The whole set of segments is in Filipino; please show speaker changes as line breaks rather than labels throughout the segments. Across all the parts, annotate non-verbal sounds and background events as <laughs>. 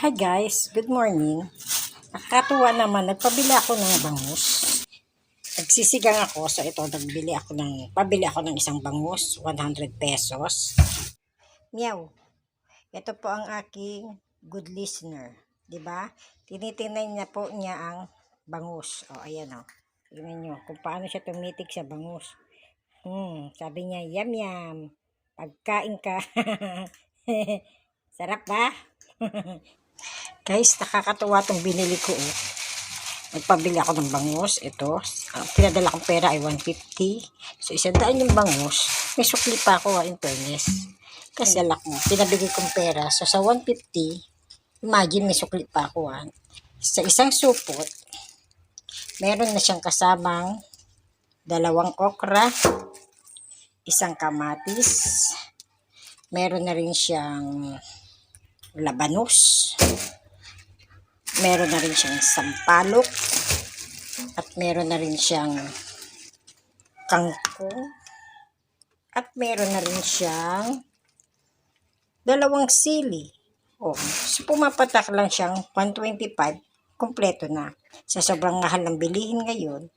Hi guys, good morning. Nakakatuwa naman, nagpabili ako ng bangus. Nagsisigang ako, so ito, nagbili ako ng, pabili ako ng isang bangus, 100 pesos. Meow. Ito po ang aking good listener. ba? Tinitingnan niya po niya ang bangus. O, ayan o. Tingnan nyo kung paano siya tumitik sa bangus. Hmm, sabi niya, yam yam. Pagkain ka. <laughs> Sarap ba? <laughs> Guys, nakakatuwa itong binili ko. Oh. Nagpabili ako ng bangus. Ito. Ang pinadala kong pera ay 150. So, isang daan yung bangus. May sukli pa ako, ah, in fairness. Kasi dala ko. Pinabigay kong pera. So, sa 150, imagine may sukli pa ako. Ah. Sa isang supot, meron na siyang kasamang dalawang okra, isang kamatis, meron na rin siyang labanos, meron na rin siyang sampalok, at meron na rin siyang kangkong, at meron na rin siyang dalawang sili. O, so pumapatak lang siyang 125, kompleto na. Sa sobrang mahal ng bilihin ngayon,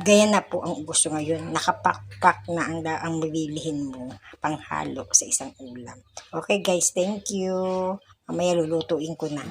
gaya na po ang gusto ngayon. Nakapakpak na ang, ang mabilihin mo panghalo sa isang ulam. Okay guys, thank you. Mamaya lulutuin ko na.